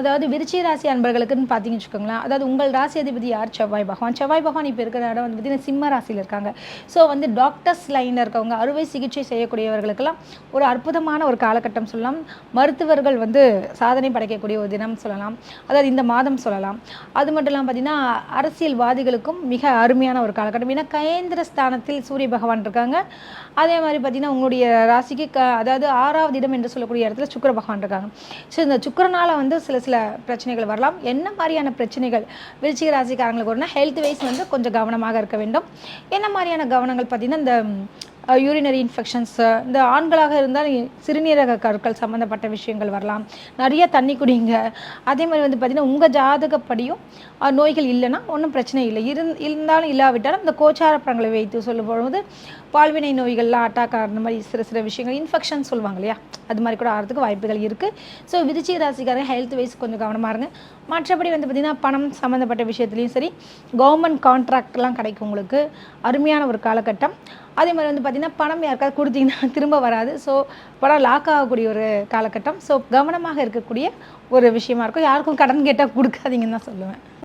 அதாவது விருச்சிக ராசி அன்பர்களுக்குன்னு பார்த்தீங்கன்னு வச்சுக்கோங்களேன். அதாவது உங்கள் ராசி அதிபதி யார்? செவ்வாய் பகவான். செவ்வாய் பகவான் இப்போ இருக்கிற இடம் வந்து பார்த்தீங்கன்னா சிம்ம ராசியில் இருக்காங்க. ஸோ வந்து டாக்டர்ஸ் லைனில் இருக்கவங்க அறுவை சிகிச்சை செய்யக்கூடியவர்களுக்கெல்லாம் ஒரு அற்புதமான ஒரு காலகட்டம் சொல்லலாம். மருத்துவர்கள் வந்து சாதனை படைக்கக்கூடிய ஒரு தினம் சொல்லலாம். அதாவது இந்த மாதம் சொல்லலாம். அது மட்டும் இல்லாமல் பார்த்தீங்கன்னா அரசியல்வாதிகளுக்கும் மிக அருமையான ஒரு காலகட்டம். ஏன்னா கேந்திர ஸ்தானத்தில் சூரிய பகவான் இருக்காங்க. அதே மாதிரி பார்த்தீங்கன்னா உங்களுடைய ராசிக்கு க அதாவது ஆறாவது இடம் என்று சொல்லக்கூடிய இடத்துல சுக்கிர பகவான் இருக்காங்க. ஸோ இந்த சுக்கிரனால வந்து சில சில பிரச்சனைகள் வரலாம். என்ன மாதிரியான பிரச்சனைகள்? விருச்சிக ராசிக்காரங்களுக்கு வரும்னா ஹெல்த் வைஸ் வந்து கொஞ்சம் கவனமாக இருக்க வேண்டும். என்ன மாதிரியான கவனங்கள்? பார்த்தீங்கன்னா இந்த யூரினரி இன்ஃபெக்ஷன்ஸ் இந்த ஆண்களாக இருந்தால் சிறுநீரக கற்கள் சம்மந்தப்பட்ட விஷயங்கள் வரலாம். நிறைய தண்ணி குடிங்க. அதே மாதிரி வந்து பார்த்திங்கன்னா உங்கள் ஜாதகப்படியும் நோய்கள் இல்லைன்னா ஒன்றும் பிரச்சனை இல்லை. இருந் இருந்தாலும் இல்லாவிட்டாலும் இந்த கோச்சார படங்களை வைத்து சொல்லும்போது பால்வினை நோய்கள்லாம் அட்டாக் ஆகிற மாதிரி சிறு சிறு விஷயங்கள் இன்ஃபெக்ஷன் சொல்லுவாங்க இல்லையா? அது மாதிரி கூட ஆகிறதுக்கு வாய்ப்புகள் இருக்குது ஸோ விதிச்சி ராசிக்காரங்க ஹெல்த் வைஸ் கொஞ்சம் கவனமாக இருங்க. மற்றபடி வந்து பார்த்திங்கன்னா பணம் சம்மந்தப்பட்ட விஷயத்துலையும் சரி கவர்மெண்ட் கான்ட்ராக்ட்லாம் கிடைக்கும் உங்களுக்கு. அருமையான ஒரு காலகட்டம். அதே மாதிரி வந்து பார்த்திங்கன்னா பணம் யாருக்காவது கொடுத்தீங்கன்னா திரும்ப வராது. ஸோ பணம் லாக் ஆகக்கூடிய ஒரு காலகட்டம். ஸோ கவனமாக இருக்கக்கூடிய ஒரு விஷயமா இருக்கும். யாருக்கும் கடன் கேட்டால் கொடுக்காதீங்கன்னு தான் சொல்லுவேன்.